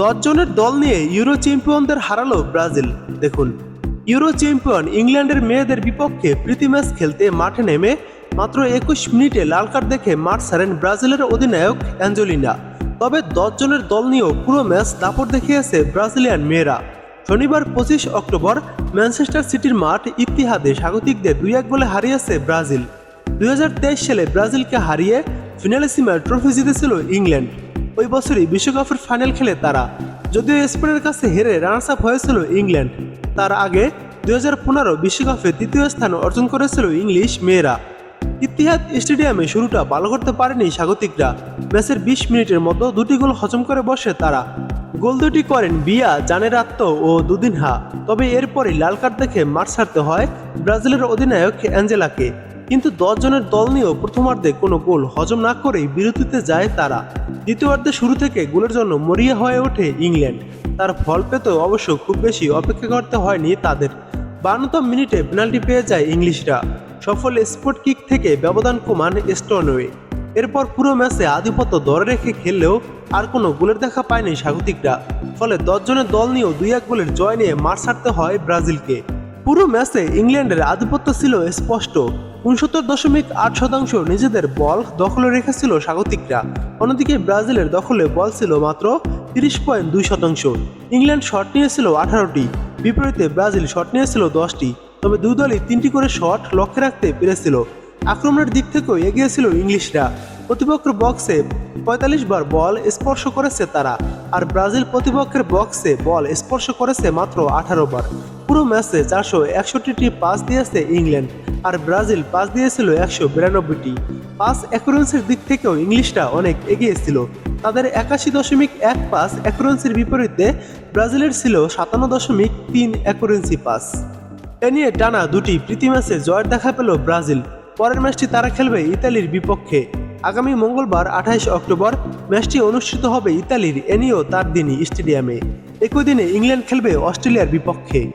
দশ জনের দল নিয়ে ইউরো চ্যাম্পিয়নদের হারালো ব্রাজিল। দেখুন ইউরো চ্যাম্পিয়ন ইংল্যান্ডের মেয়েদের বিপক্ষে প্রীতি ম্যাচ খেলতে মাঠে নেমে মাত্র একুশ মিনিটে লাল কার্ড দেখে মাঠ ছাড়েন ব্রাজিলের অধিনায়ক অ্যাঞ্জেলিনা। তবে দশ জনের দল নিয়েও পুরো ম্যাচ দাপট দেখিয়েছে ব্রাজিলিয়ান মেয়েরা। শনিবার পঁচিশ অক্টোবর ম্যানচেস্টার সিটির মাঠ ইতিহাদে স্বাগতিকদের দুই এক বলে হারিয়েছে ব্রাজিল। দুই হাজার তেইশ সালে ব্রাজিলকে হারিয়ে ফিনালিসিমার ট্রফি জিতেছিল ইংল্যান্ড। ওই বছরই বিশ্বকাপের ফাইনাল খেলে তারা। যদিও স্পেনের কাছে হেরে রানার্স আপ হয়েছিল ইংল্যান্ড, তার আগে দুই বিশ্বকাপে তৃতীয় স্থান অর্জন করেছিল ইংলিশ মেয়েরা। ইতিহাদ স্টেডিয়ামে শুরুটা ভালো করতে পারেনি স্বাগতিকরা। ম্যাচের বিশ মিনিটের মতো দুটি গোল হজম করে বসে তারা। গোল দুটি করেন বিয়া, জানের আত্ম ও দুদিনহা। তবে এরপরই লাল কার্ড দেখে মাঠ ছাড়তে হয় ব্রাজিলের অধিনায়ক অ্যাঞ্জেলাকে। কিন্তু দশ জনের দল নিয়েও প্রথমার্ধে কোনো গোল হজম না করেই বিরতিতে যায় তারা। দ্বিতীয়ার্ধে শুরু থেকে গোলের জন্য মরিয়া হয়ে ওঠে ইংল্যান্ড। তার ফল পেতেও অবশ্য খুব বেশি অপেক্ষা করতে হয়নি তাদের। বান্নতম মিনিটে পেনাল্টি পেয়ে যায় ইংলিশরা। সফল স্পোর্ট কিক থেকে ব্যবধান কমান স্টোনওয়ে। এরপর পুরো ম্যাচে আধিপত্য ধরে রেখে খেললেও আর কোনো গোলের দেখা পায়নি স্বাগতিকরা। ফলে দশ জনের দল নিয়েও দুই এক গোলের জয় নিয়ে মার ছাড়তে হয় ব্রাজিলকে। পুরো ম্যাচে ইংল্যান্ডের আধিপত্য ছিল স্পষ্ট। উনসত্তর দশমিক আট শতাংশ নিজেদের বল দখলে রেখেছিল স্বাগতিকরা। অন্যদিকে ব্রাজিলের দখলে বল ছিল মাত্র তিরিশ পয়েন্ট দুই শতাংশ। ইংল্যান্ড শট নিয়েছিল আঠারোটি, বিপরীতে ব্রাজিল শট নিয়েছিল দশটি। তবে দুই দলই তিনটি করে শট লক্ষ্যে রাখতে পেরেছিল। আক্রমণের দিক থেকেও এগিয়েছিল ইংলিশরা। প্রতিপক্ষের বক্সে পঁয়তাল্লিশ বার বল স্পর্শ করেছে তারা, আর ব্রাজিল প্রতিপক্ষের বক্সে বল স্পর্শ করেছে মাত্র আঠারো বার। পুরো ম্যাচে চারশো একষট্টিটি পাস দিয়েছে ইংল্যান্ড, আর ব্রাজিল পাস দিয়েছিল একশো বিরানব্বইটি। পাস অ্যাকুরেন্সির দিক থেকেও ইংলিশরা অনেক এগিয়ে ছিল তাদের একাশি দশমিক এক পাস অ্যাকুরেন্সির বিপরীতে ব্রাজিলের ছিল সাতান্ন দশমিক তিন অ্যাকুরেন্সি পাস। এ নিয়ে টানা দুটি প্রীতি ম্যাচে জয়ের দেখা পেল ব্রাজিল। পরের ম্যাচটি তারা খেলবে ইতালির বিপক্ষে। আগামী মঙ্গলবার আঠাইশ অক্টোবর ম্যাচটি অনুষ্ঠিত হবে ইতালির এনিও তার দিনই স্টেডিয়ামে। একই দিনে ইংল্যান্ড খেলবে অস্ট্রেলিয়ার বিপক্ষে।